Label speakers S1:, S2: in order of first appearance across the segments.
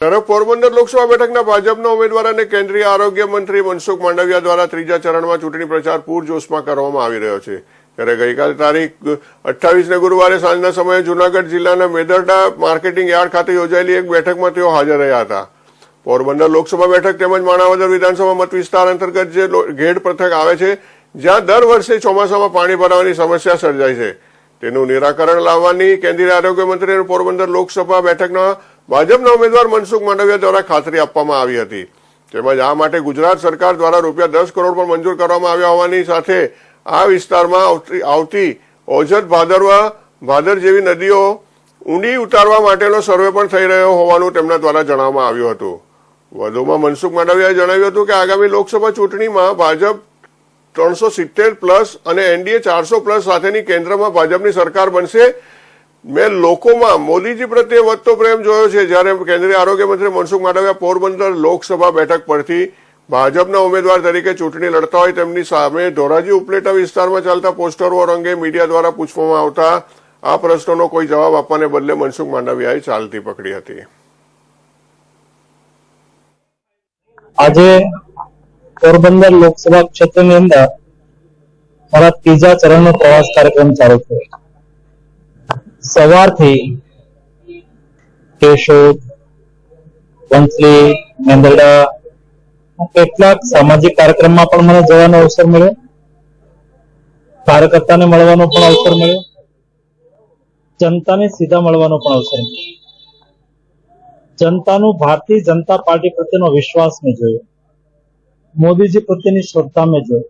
S1: તરફ પોરબંદર લોકસભા બેઠકના ભાજપના ઉમેદવાર અને કેન્દ્રીય આરોગ્ય મંત્રી મનસુખ માંડવિયા દ્વારા ત્રીજા ચરણમાં ચૂંટણી પ્રચાર પૂરજોશમાં કરવામાં આવી રહ્યો છે. ત્યારે ગઈકાલે તારીખ અઠ્ઠાવીસને ગુરુવારે સાંજના સમયે જૂનાગઢ જિલ્લાના મેદરડા માર્કેટિંગ યાર્ડ ખાતે યોજાયેલી એક બેઠકમાં તેઓ હાજર રહ્યા હતા. પોરબંદર લોકસભા બેઠક તેમજ માણાવદર વિધાનસભા મત વિસ્તાર અંતર્ગત જે ઘેડ પથક આવે છે, જ્યાં દર વર્ષે ચોમાસામાં પાણી ભરાવાની સમસ્યા સર્જાય છે. તેનું નિરાકરણ લાવવાની કેન્દ્રીય આરોગ્ય મંત્રી અને પોરબંદર લોકસભા બેઠકના ભાજપના ઉમેદવાર મનસુખ માંડવિયા દ્વારા ખાતરી આપવામાં આવી હતી. તેમજ આ માટે ગુજરાત સરકાર દ્વારા રૂપિયા દસ કરોડ પણ મંજૂર કરવામાં આવ્યા હોવાની સાથે આ વિસ્તારમાં આવતી- ઓજત ભાદરવા, ભાદર જેવી નદીઓ ઊંડી ઉતારવા માટેનો સર્વે પણ થઈ રહ્યો હોવાનું તેમના દ્વારા જણાવવામાં આવ્યું હતું. વધુમાં મનસુખ માંડવિયાએ જણાવ્યું હતું કે આગામી લોકસભા ચૂંટણીમાં ભાજપ ત્રણસો સિત્તેર પ્લસ અને એનડીએ ચારસો પ્લસ સાથેની કેન્દ્રમાં ભાજપની સરકાર બનશે મેં લોકોમાં મોદીજી પ્રત્યે વધતો પ્રેમ જોયો છે. જ્યારે કેન્દ્રીય આરોગ્ય મંત્રી મનસુખ માંડવિયા પોરબંદર લોકસભા બેઠક પરથી ભાજપના ઉમેદવાર તરીકે ચૂંટણી લડતા હોય તેમની સામે ધોરાજી ઉપલેટા વિસ્તારમાં ચાલતા પોસ્ટરો અંગે મીડિયા દ્વારા પૂછવામાં આવતા આ પ્રશ્નોનો કોઈ જવાબ આપવાને બદલે મનસુખ માંડવિયાએ ચાલતી પકડી હતી.
S2: આજે પોરબંદર લોકસભા ક્ષેત્રની અંદર મારા ત્રીજા ચરણનો પ્રવાસ કાર્યક્રમ ચાલુ થયો. સવારથી કેશોદ, વંથલી, મેંદરડા કેટલાક સામાજિક કાર્યક્રમમાં પણ મને જવાનો અવસર મળ્યો. કાર્યકર્તાને મળવાનો પણ અવસર મળ્યો. જનતાને સીધા મળવાનો પણ અવસર મળ્યો. જનતાનો ભારતીય જનતા પાર્ટી પ્રત્યેનો વિશ્વાસ મેં જોયો. મોદીજી પ્રત્યેની શ્રદ્ધા મેં જોયો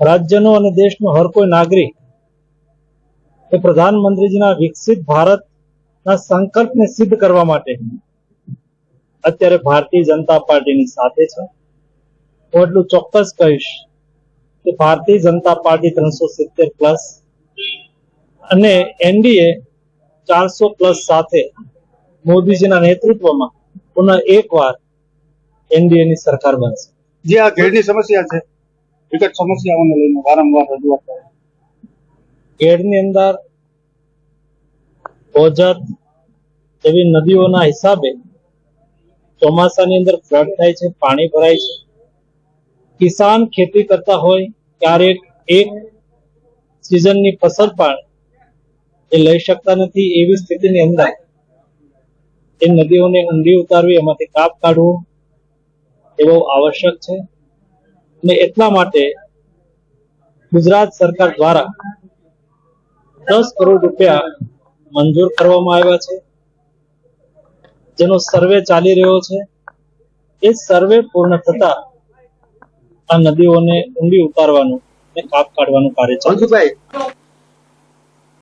S2: રાજ્યનો અને દેશનો હર કોઈ નાગરિક એ પ્રધાનમંત્રીજીના વિકસિત ભારતના સંકલ્પને સિદ્ધ કરવા માટે. અત્યારે ભારતીય જનતા પાર્ટીની સાથે છે. હું એટલું ચોક્કસ કહીશ કે ભારતીય જનતા પાર્ટી ત્રણસો સિત્તેર પ્લસ અને એનડીએ ચારસો પ્લસ સાથે મોદીજીના નેતૃત્વમાં પુનઃ એકવાર એનડીએ ની સરકાર બનશે.
S3: જે આ ઘેડની સમસ્યા છે વિકટ સમસ્યાઓને લઈને વારંવાર રજૂઆત કરે
S2: ગેડની અંદર ઓજત જેવી નદીઓના હિસાબે ચોમાસાની અંદર ફ્લડ થાય છે, પાણી ભરાય છે. કિસાન ખેતી કરતા હોય ક્યારેક એક સિઝનની ફસલ પણ એ લઈ શકતા નથી એવી સ્થિતિની અંદર એ નદીઓને ઊંડી ઉતારવી, એમાંથી કાપ કાઢવું એ બહુ આવશ્યક છે. અને એટલા માટે ગુજરાત સરકાર દ્વારા દસ કરોડ રૂપિયા મંજૂર કરવામાં આવ્યા છે જેનો સર્વે ચાલી રહ્યો છે એ સર્વે પૂર્ણ થતા આ નદીઓને ઊંડી ઉતારવાનું અને કાપ કાઢવાનું કાર્ય છે.